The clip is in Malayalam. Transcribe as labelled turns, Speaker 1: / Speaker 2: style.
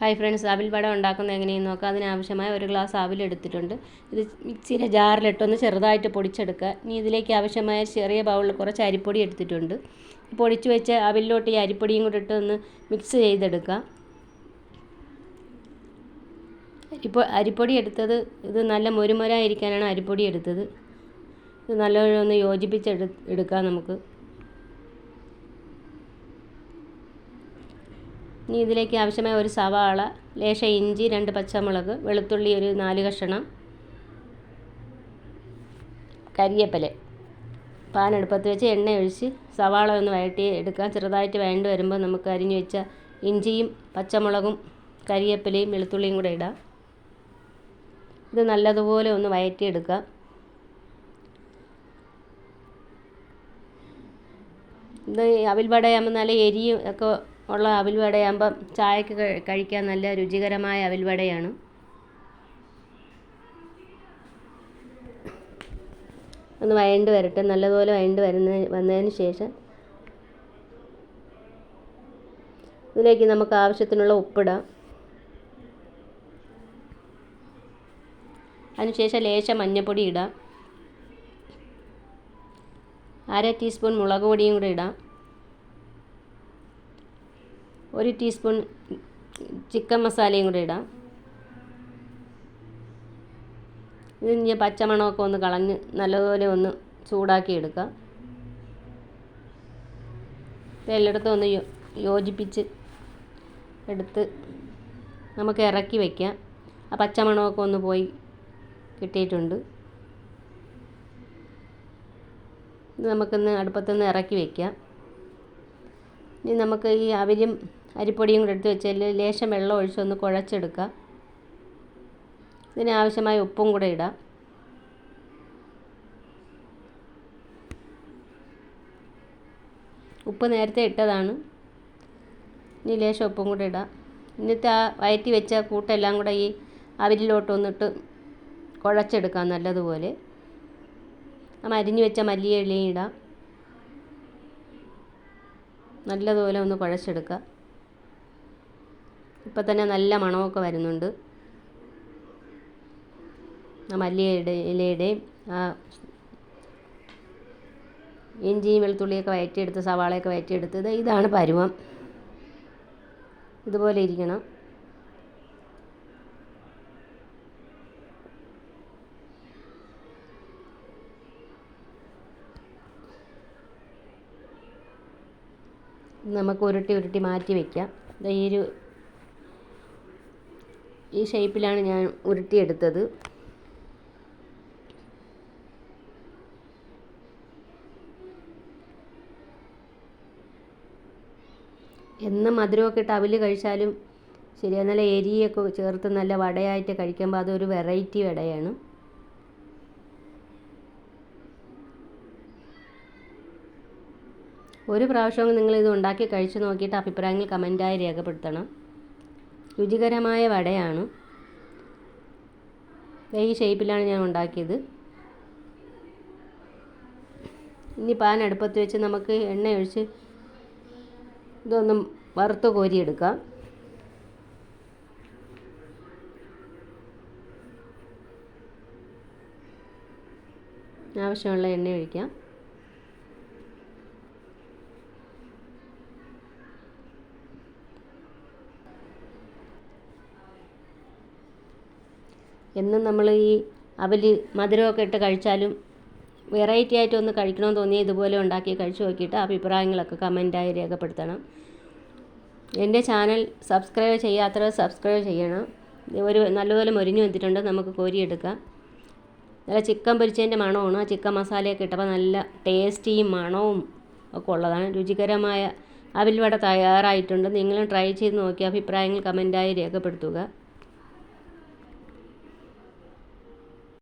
Speaker 1: ഹായ് ഫ്രണ്ട്സ് അവിൽ വട ഉണ്ടാക്കുന്നത് എങ്ങനെയെന്ന് നോക്കാം. അതിനാവശ്യമായ ഒരു ഗ്ലാസ് അവിൽ എടുത്തിട്ടുണ്ട്. ഇത് മിക്സിയുടെ ജാറിലിട്ടൊന്ന് ചെറുതായിട്ട് പൊടിച്ചെടുക്കുക. ഇനി ഇതിലേക്ക് ആവശ്യമായ ചെറിയ ബൗളിൽ കുറച്ച് അരിപ്പൊടി എടുത്തിട്ടുണ്ട്. പൊടിച്ച് വെച്ച അവിലോട്ട് ഈ അരിപ്പൊടിയും കൂടി ഇട്ട് ഒന്ന് മിക്സ് ചെയ്തെടുക്കുക. അരിപ്പൊ അരിപ്പൊടി എടുത്തത് ഇത് നല്ല മുരുമുരായിരിക്കാനാണ് അരിപ്പൊടി എടുത്തത്. ഇത് നല്ലൊരു ഒന്ന് യോജിപ്പിച്ചെടു എടുക്കാം നമുക്ക്. ഇനി ഇതിലേക്ക് ആവശ്യമായ ഒരു സവാള ലേശ ഇഞ്ചി രണ്ട് പച്ചമുളക് വെളുത്തുള്ളി ഒരു നാല് കഷണം കരിയപ്പൽ. പാൻ അടുപ്പത്ത് വെച്ച് എണ്ണ ഒഴിച്ച് സവാള ഒന്ന് വഴറ്റി എടുക്കാം. ചെറുതായിട്ട് വഴണ്ട് വരുമ്പോൾ നമുക്ക് അരിഞ്ഞു വെച്ച ഇഞ്ചിയും പച്ചമുളകും കരിയേപ്പിലയും വെളുത്തുള്ളിയും കൂടെ ഇടാം. ഇത് നല്ലതുപോലെ ഒന്ന് വഴറ്റിയെടുക്കാം ഇത് അവിൽ വടയാകുമ്പോൾ നല്ല എരിയും ഒക്കെ ഉള്ള അവിൽ വടയാകുമ്പം ചായക്ക് കഴിക്കാൻ നല്ല രുചികരമായ അവിൽ വടയാണ് ഒന്ന് വഴണ്ട് വരട്ടെ. നല്ലപോലെ വഴണ്ട് വരുന്ന വന്നതിന് ശേഷം ഇതിലേക്ക് നമുക്ക് ആവശ്യത്തിനുള്ള ഉപ്പിടാം. അതിനുശേഷം ലേശം മഞ്ഞൾപ്പൊടി ഇടാം. അര ടീസ്പൂൺ മുളക് പൊടിയും കൂടി ഇടാം. ഒരു ടീസ്പൂൺ ചിക്കൻ മസാലയും കൂടി ഇടാം. ഇത് ഇനി പച്ചമണമൊക്കെ ഒന്ന് കളഞ്ഞ് നല്ലതുപോലെ ഒന്ന് ചൂടാക്കി എടുക്കാം. എല്ലായിടത്തും ഒന്ന് യോജിപ്പിച്ച് എടുത്ത് നമുക്ക് ഇറക്കി വയ്ക്കാം ആ പച്ചമണമൊക്കെ ഒന്ന് പോയി കിട്ടിയിട്ടുണ്ട്. ഇത് നമുക്കൊന്ന് അടുപ്പത്തുനിന്ന് ഇറക്കി വയ്ക്കാം ഇനി നമുക്ക് ഈ അവിലും അരിപ്പൊടിയും കൂടെ എടുത്ത് വെച്ചാൽ ലേശം വെള്ളം ഒഴിച്ചൊന്ന് കുഴച്ചെടുക്കുക. ഇതിനാവശ്യമായ ഉപ്പും കൂടെ ഇടാം. ഉപ്പ് നേരത്തെ ഇട്ടതാണ്. ഇനി ലേശം ഉപ്പും കൂടെ ഇടാം. എന്നിട്ട് ആ വയറ്റി വെച്ച കൂട്ടെല്ലാം കൂടെ ഈ അവരിലോട്ട് ഒന്നിട്ട് കുഴച്ചെടുക്കാം നല്ലതുപോലെ. ആ അരിഞ്ഞു വെച്ച മല്ലിയിലയും ഇടാം. നല്ലതുപോലെ ഒന്ന് കുഴച്ചെടുക്കുക. ഇപ്പം തന്നെ നല്ല മണമൊക്കെ വരുന്നുണ്ട്. ആ മല്ലിയുടെ ഇലയുടെയും ആ ഇഞ്ചിയും വെളുത്തുള്ളിയൊക്കെ വയറ്റിയെടുത്ത് സവാളയൊക്കെ വയറ്റിയെടുത്തത് ഇതാണ് പരുവം. ഇതുപോലെ ഇരിക്കണം. നമുക്ക് ഉരുട്ടി ഉരുട്ടി മാറ്റി വയ്ക്കാം ഈ ഒരു ഈ ഷേപ്പിലാണ് ഞാൻ ഉരുട്ടിയെടുത്തത്. എന്ന മധുരമൊക്കെ ഇട്ട് അവിൽ കഴിച്ചാലും ശരിയാ നല്ല എരിയൊക്കെ ചേർത്ത് നല്ല വടയായിട്ട് കഴിക്കുമ്പോൾ അതൊരു വെറൈറ്റി വടയാണ്. ഒരു പ്രാവശ്യം നിങ്ങൾ ഇത് ഉണ്ടാക്കി കഴിച്ചു നോക്കിയിട്ട് അഭിപ്രായങ്ങൾ കമന്റായി രേഖപ്പെടുത്തണം. രുചികരമായ വടയാണ്. ഈ ഷേപ്പിലാണ് ഞാൻ ഉണ്ടാക്കിയത്. ഇനി പാൻ അടുപ്പത്ത് വെച്ച് നമുക്ക് എണ്ണ ഒഴിച്ച് ഇതൊന്നും വറുത്ത് കോരിയെടുക്കാം. ആവശ്യമുള്ള എണ്ണ ഒഴിക്കാം. എന്നും നമ്മൾ ഈ അവൽ മധുരമൊക്കെ ഇട്ട് കഴിച്ചാലും വെറൈറ്റി ആയിട്ട് ഒന്ന് കഴിക്കണമെന്ന് തോന്നി ഇതുപോലെ ഉണ്ടാക്കി കഴിച്ചു നോക്കിയിട്ട് അഭിപ്രായങ്ങളൊക്കെ കമന്റായി രേഖപ്പെടുത്തണം. എന്റെ ചാനൽ സബ്സ്ക്രൈബ് ചെയ്യാത്തവർ സബ്സ്ക്രൈബ് ചെയ്യണം. ഒരു നല്ലപോലെ മൊരിഞ്ഞു വന്നിട്ടുണ്ട് നമുക്ക് കോരിയെടുക്കാം. നല്ല ചിക്കൻ പൊരിച്ചതിന്റെ മണമാണ്. ആ ചിക്കൻ മസാലയൊക്കെ ഇട്ടപ്പോൾ നല്ല ടേസ്റ്റിയും മണവും ഒക്കെ ഉള്ളതാണ്. രുചികരമായ അവിൽ വട തയ്യാറായിട്ടുണ്ട്. നിങ്ങളും ട്രൈ ചെയ്ത് നോക്കി അഭിപ്രായങ്ങൾ കമന്റായി രേഖപ്പെടുത്തുക.